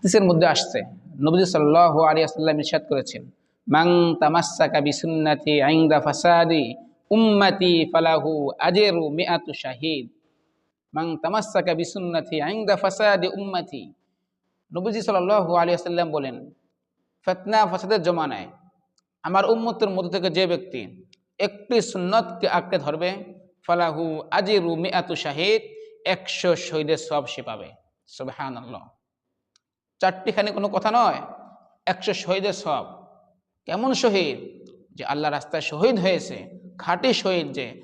হাদিসের মধ্যে আসছে। নবী সাল্লাল্লাহু আলাইহি ওয়াসাল্লাম ইরশাদ করেছেন, মান তামাসসাকা বিসুন্নতি ইনদা ফাসাদি, উম্মাতি ফালাহু আজরু মিআতু শাহিদ। মান তামাসসাকা বিসুন্নতি ইনদা ফাসাদি, উম্মতি। নবীজি সাল্লাল্লাহু আলাইহি ওয়াসাল্লাম বলেন, ফিতনা ফাসাদের জমানায় আমার উম্মতের মধ্য থেকে যে ব্যক্তি একটি সুন্নতকে আঁকড়ে ধরবে, ফালাহু আজিরু মিআতু শাহিদ, একশো শহীদের সব সে পাবে। সুবহানাল্লাহ। চারটিখানি কোনো কথা নয়। একশো শহীদের সব। কেমন শহীদ? যে আল্লাহ রাস্তায় শহীদ হয়েছে, খাঁটি শহীদ যে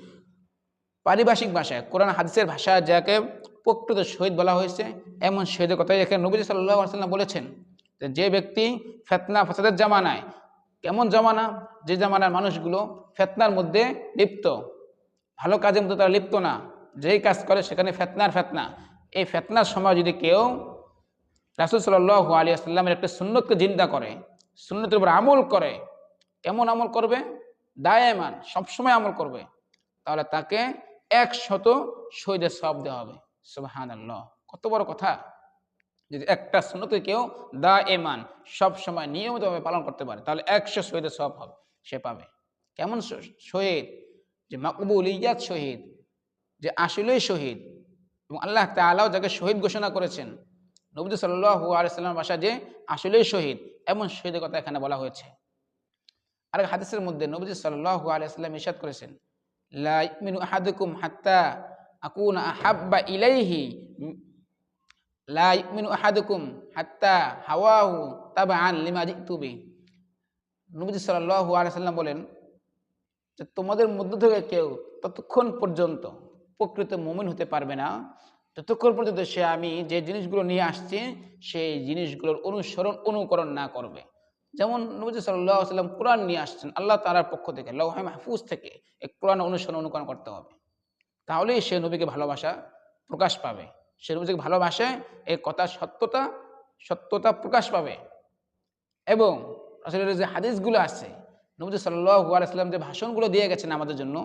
পারিভাষিক ভাষায়, কোরআন, হাদিসের ভাষায় যাকে প্রকৃত শহীদ বলা হয়েছে, এমন শহীদের কথাই এখানে নবী সাল্লাহ বলেছেন। যে ব্যক্তি ফেতনা, ফাসাদের জামানায়, কেমন জামানা? যে জামানার মানুষগুলো ফেতনার মধ্যে লিপ্ত। ভালো কাজের মধ্যে তারা লিপ্ত না। যেই কাজ করে সেখানে ফেতনার ফেতনা। এই ফেতনার সময় যদি কেউ রাসুল সাল্লাহ আলী আসাল্লামের একটা সুন্নতকে জিন্দা করে, সুন্নতের উপর আমল করে। কেমন আমল করবে? দায়মান সবসময় আমল করবে। তাহলে তাকে একশত শহীদের সব দেওয়া হবে। সুবাহান আল্লাহ কত বড় কথা। যদি একটা সুন্নতে কেউ দা এমান সবসময় নিয়মিতভাবে পালন করতে পারে, তাহলে একশো শহীদের সব হবে, সে পাবে। কেমন শহীদ? যে মাকবুল ইয়াদ শহীদ, যে আসলেই শহীদ। এবং আল্লাহ তালাও যাকে শহীদ ঘোষণা করেছেন নবী সাল্লাহ আলাইসাল্লামের ভাষা যে আসলেই শহীদ, এমন শহীদের কথা এখানে বলা হয়েছে। আর হাদিসের মধ্যে নবী সাল্লাহ আলাইসাল্লাম ইশাদ করেছেন, লা ইউমিনু আহাদুকুম হাত্তা আকুনা আহাব্বা ইলাইহি, লা ইউমিনু আহাদুকুম হাত্তা হাওয়াহু তাবাআন লিমা জিতু বি নবী সাল্লাল্লাহু আলাইহি সাল্লাম বলেন যে তোমাদের মধ্য থেকে কেউ ততক্ষণ পর্যন্ত প্রকৃত মুমিন হতে পারবে না ততক্ষণ পর্যন্ত সে আমি যে জিনিসগুলো নিয়ে আসছি, সেই জিনিসগুলোর অনুসরণ, অনুকরণ না করবে। যেমন নবী সাল্লাহ সাল্লাম কোরআন নিয়ে আসছেন, আল্লাহ তালার পক্ষ থেকে, লৌহে মাহফুজ থেকে এই কোরআন অনুসরণ, অনুকরণ করতে হবে। তাহলেই সে নবীকে ভালোবাসা প্রকাশ পাবে। সে নবীকে ভালোবাসে এই কথা সত্যতা সত্যতা প্রকাশ পাবে। এবং আসলে যে হাদিসগুলো আছে নবী সাল্লাহ আলাইসাল্লাম যে ভাষণগুলো দিয়ে গেছেন আমাদের জন্য,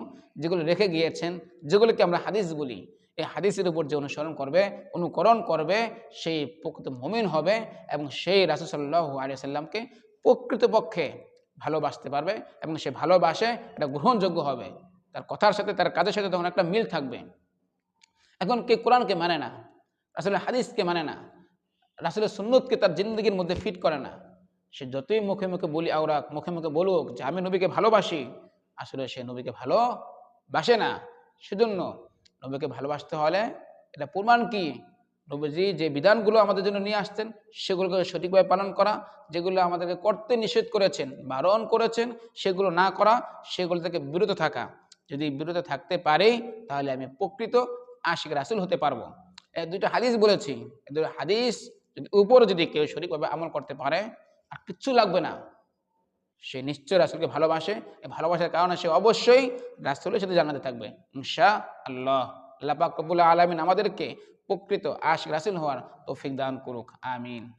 যেগুলো রেখে গিয়েছেন, যেগুলোকে আমরা হাদিস বলি, এই হাদিসের উপর যে অনুসরণ করবে, অনুকরণ করবে, সেই প্রকৃত মমিন হবে এবং সেই রাসুল সাল্লাহ আলিয়া সাল্লামকে প্রকৃতপক্ষে ভালোবাসতে পারবে এবং সে ভালোবাসে, এটা গ্রহণযোগ্য হবে। তার কথার সাথে, তার কাজের সাথে তখন একটা মিল থাকবে। এখন কে কোরআনকে মানে না, রাসুলের হাদিসকে মানে না, রাসুলের সুন্নতকে তার জিন্দগির মধ্যে ফিট করে না। সে যতই মুখে মুখে বলি, আওরাক, মুখে মুখে বলুক যে আমি নবীকে ভালোবাসি, আসলে সে নবীকে ভালোবাসে না। সেজন্য নবীকে ভালোবাসতে হলে এটা প্রমাণ কি? নবীজি যে বিধানগুলো আমাদের জন্য নিয়ে আসতেন সেগুলোকে সঠিকভাবে পালন করা, যেগুলো আমাদেরকে করতে নিষেধ করেছেন, বারণ করেছেন, সেগুলো না করা, সেগুলো থেকে বিরত থাকা। যদি বিরত থাকতে পারি, তাহলে আমি প্রকৃত আশিক রাসুল হতে পারব। দুইটা হাদিস বলেছি। দুটো হাদিস যদি উপরে যদি কেউ সঠিকভাবে আমল করতে পারে আর কিচ্ছু লাগবে না। সে নিশ্চয় রাসুলকে ভালোবাসে ভালোবাসার কারণে সে অবশ্যই রাসুলের সাথে জানাতে থাকবে। ইনশা আল্লাহ আল্লাহ পাক কবুল আলমিন আমাদেরকে প্রকৃত আশ রাসুল হওয়ার তৌফিক দান করুক। আমিন।